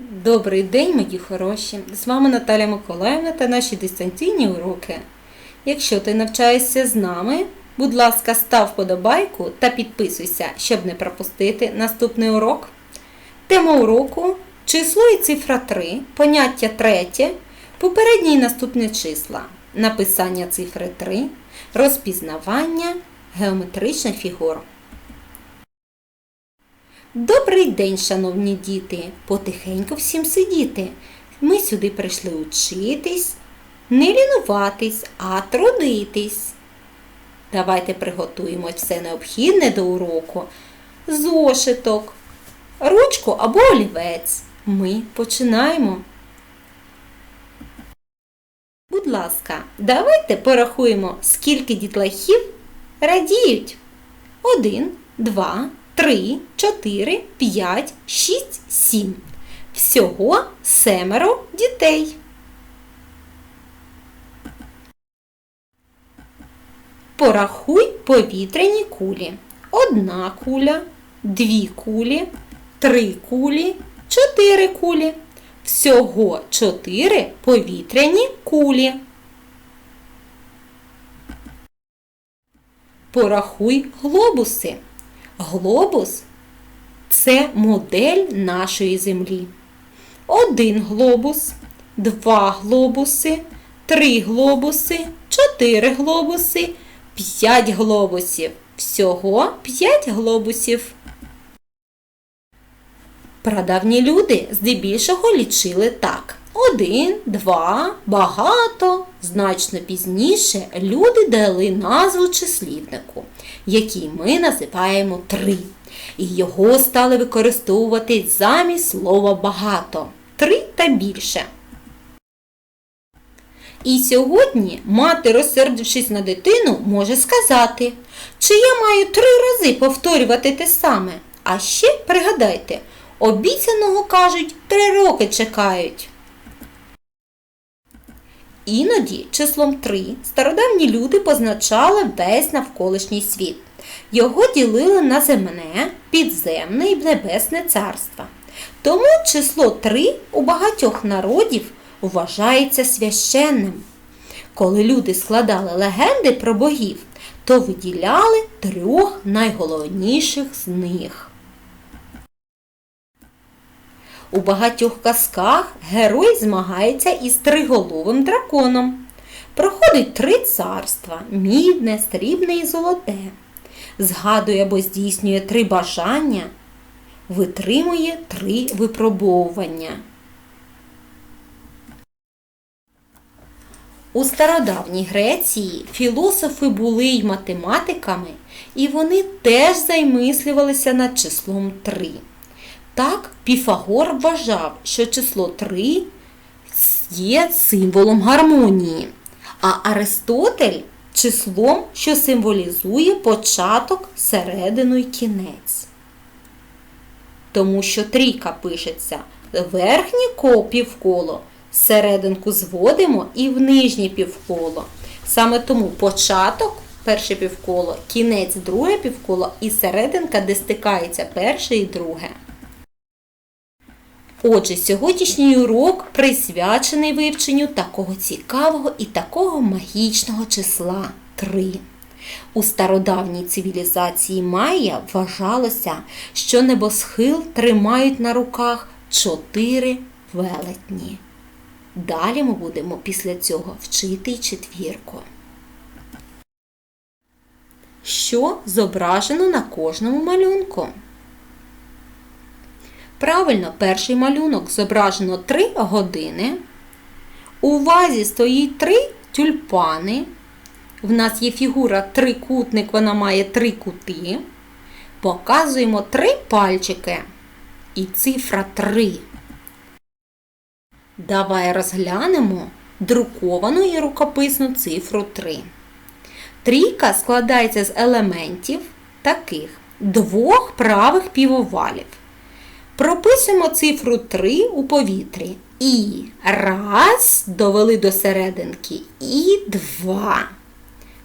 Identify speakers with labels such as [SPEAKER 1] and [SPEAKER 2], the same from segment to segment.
[SPEAKER 1] Добрий день, мої хороші! З вами Наталя Миколаївна та наші дистанційні уроки. Якщо ти навчаєшся з нами, будь ласка, став вподобайку та підписуйся, щоб не пропустити наступний урок. Тема уроку число і цифра 3, поняття третє, попередні і наступні числа, написання цифри 3, розпізнавання геометричних фігур. Добрий день, шановні діти! Потихеньку всім сидіти. Ми сюди прийшли учитись, не лінуватись, а трудитись. Давайте приготуємо все необхідне до уроку. Зошиток, ручку або олівець. Ми починаємо. Будь ласка, давайте порахуємо, скільки дітлахів радіють. Один, два, три, чотири, п'ять, шість, сім. Всього семеро дітей. Порахуй повітряні кулі. Одна куля, дві кулі, три кулі, чотири кулі. Всього чотири повітряні кулі. Порахуй глобуси. Глобус це модель нашої землі. Один глобус, два глобуси, три глобуси, чотири глобуси, п'ять глобусів. Всього п'ять глобусів. Прадавні люди здебільшого лічили так. Один, два, багато. Значно пізніше люди дали назву числівнику, який ми називаємо три. І його стали використовувати замість слова багато. Три та більше. І сьогодні мати, розсердившись на дитину, може сказати, чи я маю три рази повторювати те саме. А ще пригадайте, обіцяного кажуть, три роки чекають. Іноді числом 3 стародавні люди позначали весь навколишній світ. Його ділили на земне, підземне і небесне царства. Тому число 3 у багатьох народів вважається священним. Коли люди складали легенди про богів, то виділяли трьох найголовніших з них. У багатьох казках герой змагається із триголовим драконом. Проходить три царства мідне, срібне і золоте. Згадує або здійснює три бажання, витримує три випробовування. У стародавній Греції філософи були й математиками, і вони теж займислювалися над числом 3. Так, Піфагор вважав, що число 3 є символом гармонії, а Аристотель числом, що символізує початок, середину й кінець. Тому що трійка пишеться верхнє ко півколо, серединку зводимо і в нижнє півколо. Саме тому початок перше півколо, кінець друге півколо і серединка, де стикається перше і друге. Отже, сьогоднішній урок присвячений вивченню такого цікавого і такого магічного числа 3. У стародавній цивілізації Майя вважалося, що небосхил тримають на руках чотири велетні. Далі ми будемо після цього вчити четвірку. Що зображено на кожному малюнку? Правильно, перший малюнок зображено 3 години. У вазі стоїть 3 тюльпани. В нас є фігура трикутник, вона має три кути. Показуємо три пальчики і цифра 3. Давай розглянемо друковану і рукописну цифру 3. Трійка складається з елементів таких двох правих півовалів. Прописуємо цифру 3 у повітрі. І раз довели до серединки. І два.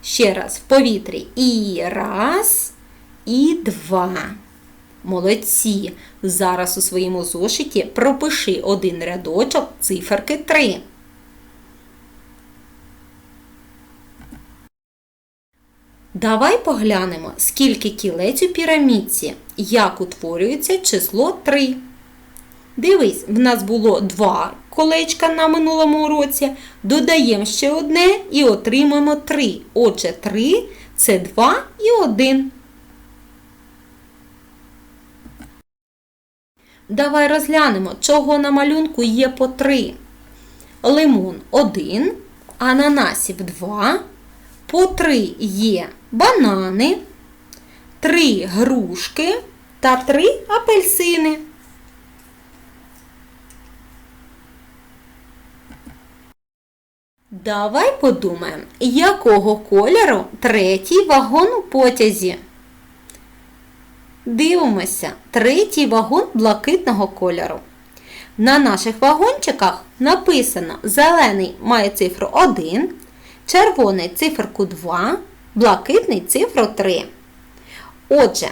[SPEAKER 1] Ще раз в повітрі. І раз, і два. Молодці! Зараз у своєму зошиті пропиши один рядочок циферки 3. Давай поглянемо, скільки кілець у пірамідці, як утворюється число 3. Дивись, в нас було 2 колечка на минулому уроці. Додаємо ще одне і отримаємо 3. Отже, 3 це 2 і 1. Давай розглянемо, чого на малюнку є по 3. Лимон 1, ананасів 2, по 3 є банани, 3 грушки та 3 апельсини. Давай подумаємо, якого кольору третій вагон у потязі. Дивимося, третій вагон блакитного кольору. На наших вагончиках написано зелений має цифру 1, червоний циферку 2, блакитний цифру 3. Отже,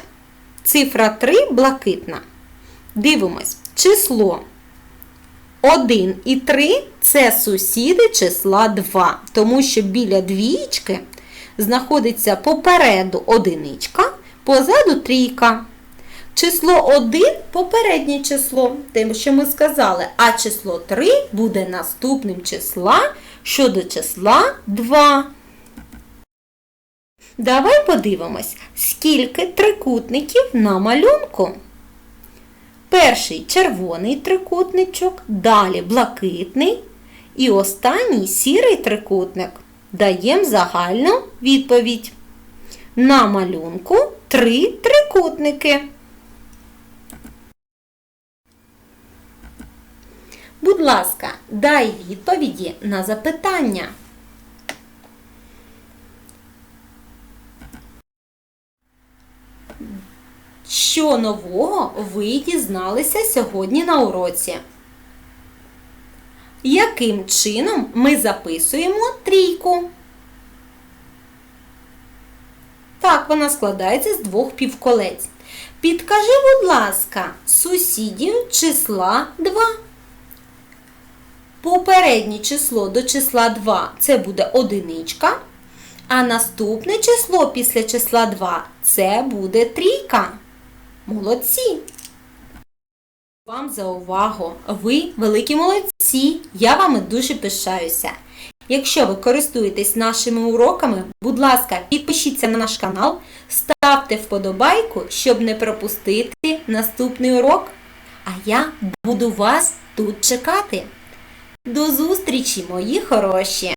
[SPEAKER 1] цифра 3 блакитна. Дивимось, число 1 і 3 це сусіди числа 2, тому що біля двієчки знаходиться попереду одиничка, позаду трійка. Число 1 попереднє число, тим, що ми сказали, а число 3 буде наступним числа щодо числа 2. Давай подивимось, скільки трикутників на малюнку. Перший червоний трикутничок, далі блакитний і останній сірий трикутник. Даємо загальну відповідь. На малюнку три трикутники. Будь ласка, дай відповіді на запитання. Що нового ви дізналися сьогодні на уроці? Яким чином ми записуємо трійку? Так, вона складається з двох півколець. Підкажи, будь ласка, сусідів числа 2. Попереднє число до числа 2 це буде одиничка, а наступне число після числа 2 це буде трійка. Молодці! Вам за увагу! Ви великі молодці! Я вами дуже пишаюся. Якщо ви користуєтесь нашими уроками, будь ласка, підпишіться на наш канал, ставте вподобайку, щоб не пропустити наступний урок. А я буду вас тут чекати. До зустрічі, мої хороші!